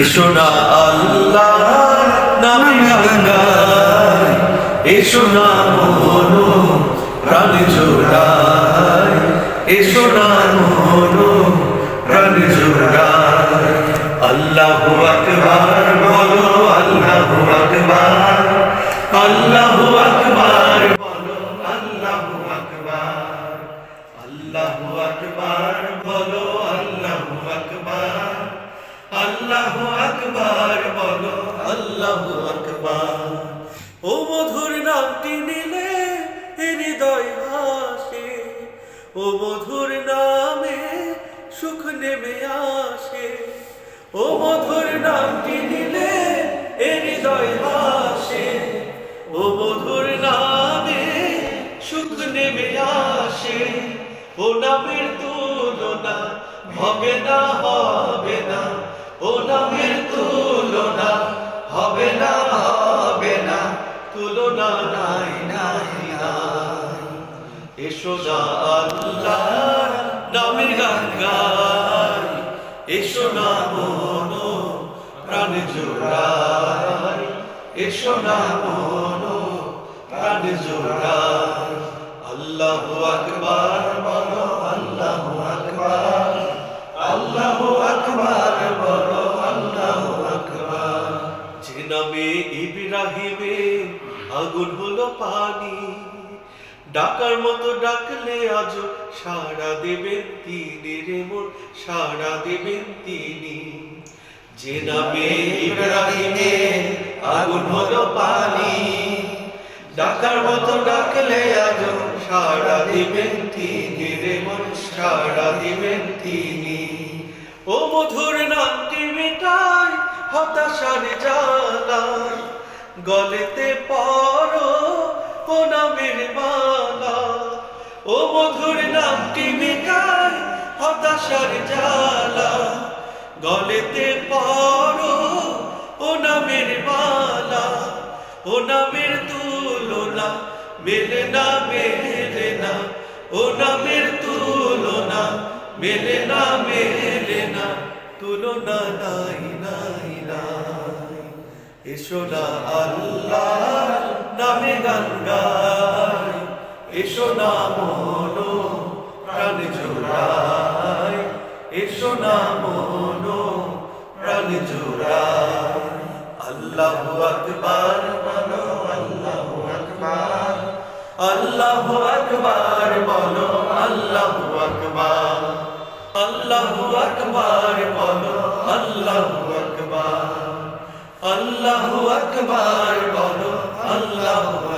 এসো না আল্লাহ নামে গঙ্গায় এসো না মনো প্রাণ জোড়ায়। এসো না মনো প্রাণ জোড়ায়। আল্লাহু আকবার, বলো আল্লাহু আকবার। আল্লাহু আকবার, বলো আল্লাহু আকবার। আল্লাহু আকবার, বলো আল্লাহু আকবার ও মধুর নামটি নিলে হৃদয় হাসে ও মধুর নামে সুখ নেমে আসে। ও মধুর নামটি নিলে হৃদয় হাসে ও মধুর নামে সুখ নেমে আসে। ও নামের তুলনা হবে না হবে না। আল্লাহ নামে গঙ্গায় এসো না মনো, প্রাণ জোড়ায় এসো না মনো, প্রাণ জোড়ায় আল্লাহু আকবার, বলো আল্লাহু আকবার। আল্লাহু আল্লাহু আকবার। যে নামে ইব্রাহিমে আগুন হলো পানি। ডাকার মতো ডাকলে আজ সাড়া দেবেন তিনি রে মোর, সাড়া দেবেন তিনি। যে নামে ইব্রাহিমে আগুন হলো পানি, ডাকার মতো ডাকলে আজ সারা দিবেন তিনি রে মোর, সাড়া দিবেন তিনি। ও মধুর নামটি মেটায় হতাশার জ্বালা গলেতে পড়ো ও নামের মালা ও মধুর নামটি মেটায় হতাশার জ্বালা। গলেতে পড়ো ও নামের মালা, ও নামের তুলনা, মেলে না মেলে না। ও নামের তুলনা, মেলে না মেলে না। তুলনা নাই নাই নাই। এসো না আল্লাহ নামে গঙ্গায় এসো না মনো প্রাণ জোড়ায়। এসো না মনো প্রাণ জোড়ায়। আল্লাহু আকবার, বলো আল্লাহু আকবার। আল্লাহু আকবার, বলো আল্লাহু আকবার। আল্লাহু আকবার, বলো আল্লাহু আকবার। আল্লাহু আকবার, বলো আল্লাহ